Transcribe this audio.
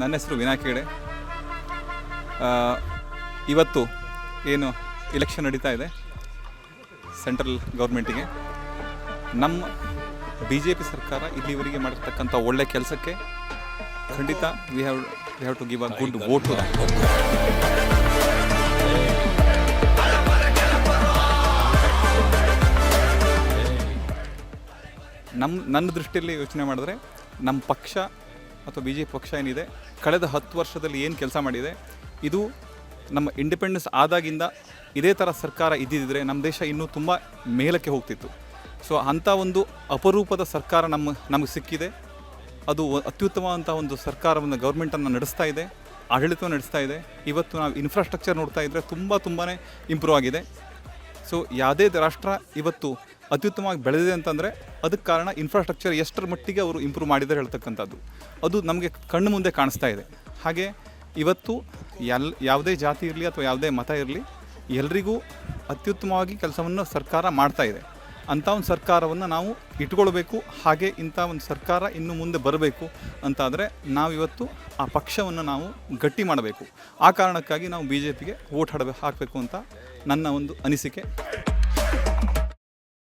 ನನ್ನ ಹೆಸರು ವಿನಾಯಕ್ ಹೆಗಡೆ. ಇವತ್ತು ಏನು ಇಲೆಕ್ಷನ್ ನಡೀತಾ ಇದೆ ಸೆಂಟ್ರಲ್ ಗೌರ್ಮೆಂಟಿಗೆ ನಮ್ಮ ಬಿ ಜೆ ಪಿ ಸರ್ಕಾರ ಇಲ್ಲಿವರೆಗೆ ಮಾಡಿರ್ತಕ್ಕಂಥ ಒಳ್ಳೆ ಕೆಲಸಕ್ಕೆ ಖಂಡಿತ we have we have to give a good vote to ನಮ್ಮ ನನ್ನ ದೃಷ್ಟಿಯಲ್ಲಿ ಯೋಚನೆ ಮಾಡಿದ್ರೆ ನಮ್ಮ ಪಕ್ಷ ಅಥವಾ ಬಿ ಜೆ ಪಿ ಪಕ್ಷ ಏನಿದೆ, ಕಳೆದ ಹತ್ತು ವರ್ಷದಲ್ಲಿ ಏನು ಕೆಲಸ ಮಾಡಿದೆ, ಇದು ನಮ್ಮ ಇಂಡಿಪೆಂಡೆನ್ಸ್ ಆದಾಗಿಂದ ಇದೇ ಥರ ಸರ್ಕಾರ ಇದ್ದಿದ್ದರೆ ನಮ್ಮ ದೇಶ ಇನ್ನೂ ತುಂಬ ಮೇಲಕ್ಕೆ ಹೋಗ್ತಿತ್ತು. ಸೊ ಅಂಥ ಒಂದು ಅಪರೂಪದ ಸರ್ಕಾರ ನಮ್ಮ, ನಮಗೆ ಸಿಕ್ಕಿದೆ. ಅದು ಅತ್ಯುತ್ತಮವಂಥ ಒಂದು ಸರ್ಕಾರವನ್ನು ಗೌರ್ಮೆಂಟನ್ನು ನಡೆಸ್ತಾ ಇದೆ ಆಡಳಿತವನ್ನು ನಡೆಸ್ತಾ ಇದೆ. ಇವತ್ತು ನಾವು ಇನ್ಫ್ರಾಸ್ಟ್ರಕ್ಚರ್ ನೋಡ್ತಾ ಇದ್ದರೆ ತುಂಬ ತುಂಬಾ ಇಂಪ್ರೂವ್ ಆಗಿದೆ. ಸೊ ಯಾವುದೇ ರಾಷ್ಟ್ರ ಇವತ್ತು ಅತ್ಯುತ್ತಮವಾಗಿ ಬೆಳೆದಿದೆ ಅಂತಂದರೆ ಅದಕ್ಕೆ ಕಾರಣ ಇನ್ಫ್ರಾಸ್ಟ್ರಕ್ಚರ್ ಎಷ್ಟರ ಮಟ್ಟಿಗೆ ಅವರು ಇಂಪ್ರೂವ್ ಮಾಡಿದ್ದಾರೆ ಹೇಳ್ತಕ್ಕಂಥದ್ದು. ಅದು ನಮಗೆ ಕಣ್ಣು ಮುಂದೆ ಕಾಣಿಸ್ತಾ ಇದೆ. ಹಾಗೆ ಇವತ್ತು ಎಲ್, ಯಾವುದೇ ಜಾತಿ ಇರಲಿ ಅಥವಾ ಯಾವುದೇ ಮತ ಇರಲಿ ಎಲ್ರಿಗೂ ಅತ್ಯುತ್ತಮವಾಗಿ ಕೆಲಸವನ್ನು ಸರ್ಕಾರ ಮಾಡ್ತಾ ಇದೆ. ಅಂಥ ಒಂದು ಸರ್ಕಾರವನ್ನು ನಾವು ಇಟ್ಕೊಳ್ಬೇಕು, ಹಾಗೆ ಇಂಥ ಒಂದು ಸರ್ಕಾರ ಇನ್ನು ಮುಂದೆ ಬರಬೇಕು ಅಂತಾದರೆ ನಾವಿವತ್ತು ಆ ಪಕ್ಷವನ್ನು ನಾವು ಗಟ್ಟಿ ಮಾಡಬೇಕು. ಆ ಕಾರಣಕ್ಕಾಗಿ ನಾವು ಬಿ ಜೆ ಪಿಗೆ ಓಟ್ ಹಾಡಬೇಕು ಹಾಕಬೇಕು ಅಂತ ನನ್ನ ಒಂದು ಅನಿಸಿಕೆ.